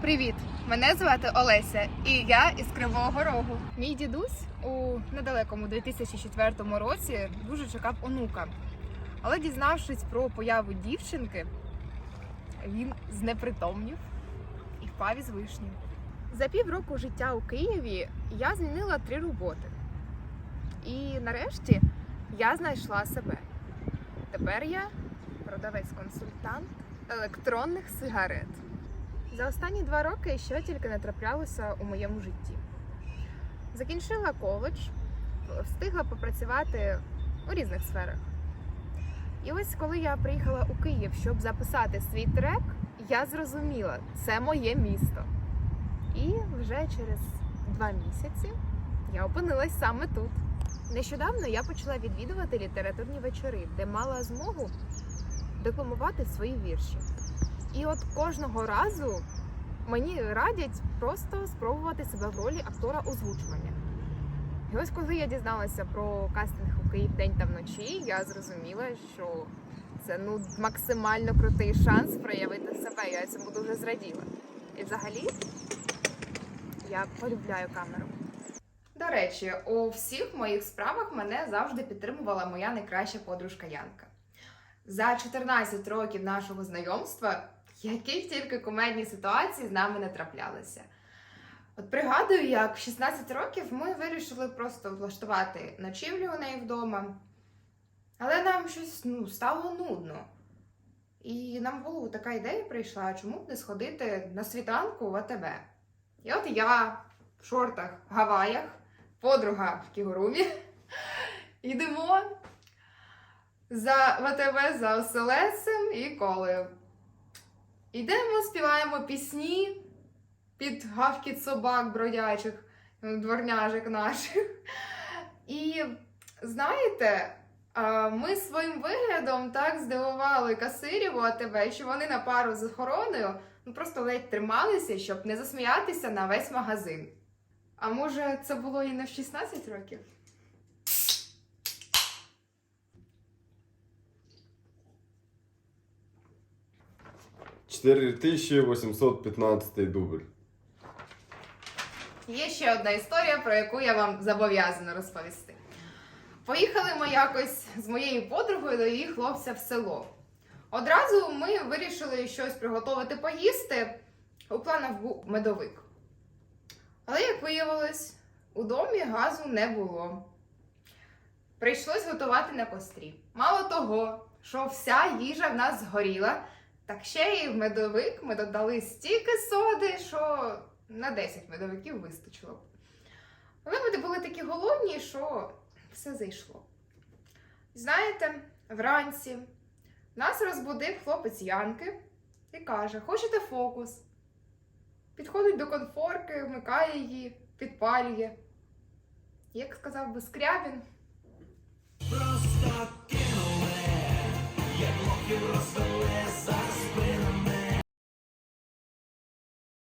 Привіт! Мене звати Олеся, і я із Кривого Рогу. Мій дідусь у недалекому 2004 році дуже чекав онука. Але дізнавшись про появу дівчинки, він знепритомнів і впав із вишні. За півроку життя у Києві я змінила три роботи. І нарешті я знайшла себе. Тепер я продавець-консультант електронних сигарет. За останні два роки що тільки не траплялося у моєму житті. Закінчила коледж, встигла попрацювати у різних сферах. І ось коли я приїхала у Київ, щоб записати свій трек, я зрозуміла, це моє місто. І вже через два місяці я опинилась саме тут. Нещодавно я почала відвідувати літературні вечори, де мала змогу декламувати свої вірші. І от кожного разу мені радять просто спробувати себе в ролі актора озвучування. І ось коли я дізналася про кастинг у Київ день та вночі, я зрозуміла, що це ну максимально крутий шанс проявити себе. Я цьому дуже зраділа. І взагалі я полюбляю камеру. До речі, у всіх моїх справах мене завжди підтримувала моя найкраща подружка Янка. За 14 років нашого знайомства, які тільки кумедні ситуації з нами не траплялися. От пригадую, як в 16 років ми вирішили просто влаштувати ночівлю у неї вдома. Але нам щось ну, стало нудно. І нам в голову така ідея прийшла, чому б не сходити на світанку в АТБ. І от я в шортах, в гаваях, подруга в кігурумі. Йдемо за ВТВ за оселесем і колею. Йдемо, співаємо пісні під гавкіт собак бродячих, дворняжок наших. І знаєте, ми своїм виглядом так здивували касирів у АТБ, що вони на пару з охороною ну, просто ледь трималися, щоб не засміятися на весь магазин. А може, це було і не в 16 років? Чотири тисячі 815 дубль. Є ще одна історія, про яку я вам зобов'язана розповісти. Поїхали ми якось з моєю подругою до її хлопця в село. Одразу ми вирішили щось приготувати поїсти. У планах був медовик. Але, як виявилось, у домі газу не було. Прийшлось готувати на кострі. Мало того, що вся їжа в нас згоріла, так ще й в медовик ми додали стільки соди, що на 10 медовиків вистачило. Але ми були такі голодні, що все зайшло. Знаєте, вранці нас розбудив хлопець Янки і каже: Хочете фокус? Підходить до конфорки, вмикає її, підпалює. Як сказав би Скрябін,